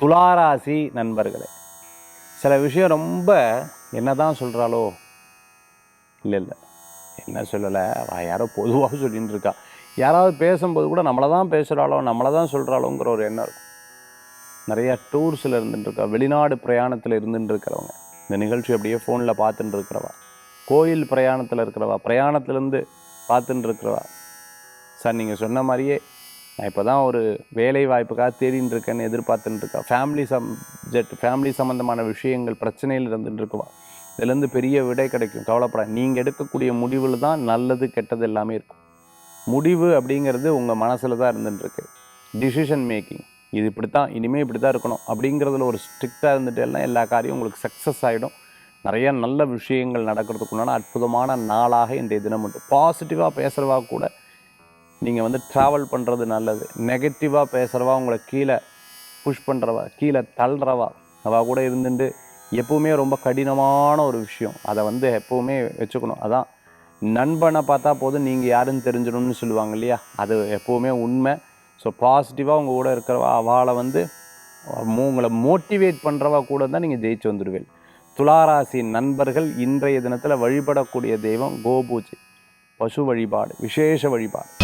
துளாராசி நண்பர்களே சில விஷயம் ரொம்ப என்னதான் சொல்கிறாளோ இல்லை இல்லை என்ன சொல்லலை அவள் யாரோ பொதுவாக சொல்லிட்டு இருக்கா. யாராவது பேசும்போது கூட நம்மளை தான் பேசுகிறாளோ நம்மளை தான் சொல்கிறாளோங்கிற ஒரு எண்ணம் இருக்கும். நிறையா டூர்ஸில் இருந்துட்டுருக்கா வெளிநாடு பிரயாணத்தில் இருந்துட்டு இருக்கிறவங்க இந்த நிகழ்ச்சி அப்படியே ஃபோனில் பார்த்துட்டு இருக்கிறவா கோயில் பிரயாணத்தில் இருக்கிறவா பிரயாணத்துலேருந்து பார்த்துட்டு இருக்கிறவா சார் நீங்கள் சொன்ன மாதிரியே நான் இப்போ தான் ஒரு வேலை வாய்ப்புக்காக தேடின்னு இருக்கேன்னு எதிர்பார்த்துட்டு இருக்கா ஃபேமிலி சப்ஜெக்ட் ஃபேமிலி சம்மந்தமான விஷயங்கள் பிரச்சனையில் இருந்துட்டு இருக்குவா இதுலேருந்து பெரிய விடை கிடைக்கும். கவலைப்பட நீங்கள் எடுக்கக்கூடிய முடிவில் தான் நல்லது கெட்டது எல்லாமே இருக்கும். முடிவு அப்படிங்கிறது உங்கள் மனசில் தான் இருந்துட்டுருக்கு டிசிஷன் மேக்கிங் இது இப்படி தான் இனிமேல் இப்படி தான் இருக்கணும் அப்படிங்கிறதுல ஒரு ஸ்ட்ரிக்டாக இருந்துட்டு எல்லாம் எல்லா காரியம் உங்களுக்கு சக்ஸஸ் ஆகிடும் நிறைய நல்ல விஷயங்கள் நடக்கிறதுக்குண்டான அற்புதமான நாளாக இன்றைய தினம் உண்டு. பாசிட்டிவாக பேசுகிறவா கூட நீங்கள் வந்து ட்ராவல் பண்ணுறது நல்லது. நெகட்டிவாக பேசுகிறவா உங்களை கீழே புஷ் பண்ணுறவா கீழே தள்ளுறவா அவள் கூட இருந்துட்டு எப்போவுமே ரொம்ப கடினமான ஒரு விஷயம். அதை வந்து எப்போவுமே வச்சுக்கணும். அதான் நண்பனை பார்த்தா போதும் நீங்கள் யாருன்னு தெரிஞ்சிடணும்னு சொல்லுவாங்க இல்லையா? அது எப்போவுமே உண்மை. ஸோ பாசிட்டிவாக உங்கள் கூட இருக்கிறவா அவளை வந்து உங்களை மோட்டிவேட் பண்ணுறவா கூட தான் நீங்கள் ஜெயிச்சு வந்துடுவீள் துளாராசி நண்பர்கள் இன்றைய தினத்தில் வழிபடக்கூடிய தெய்வம் கோபூஜை. பசு வழிபாடு விசேஷ வழிபாடு.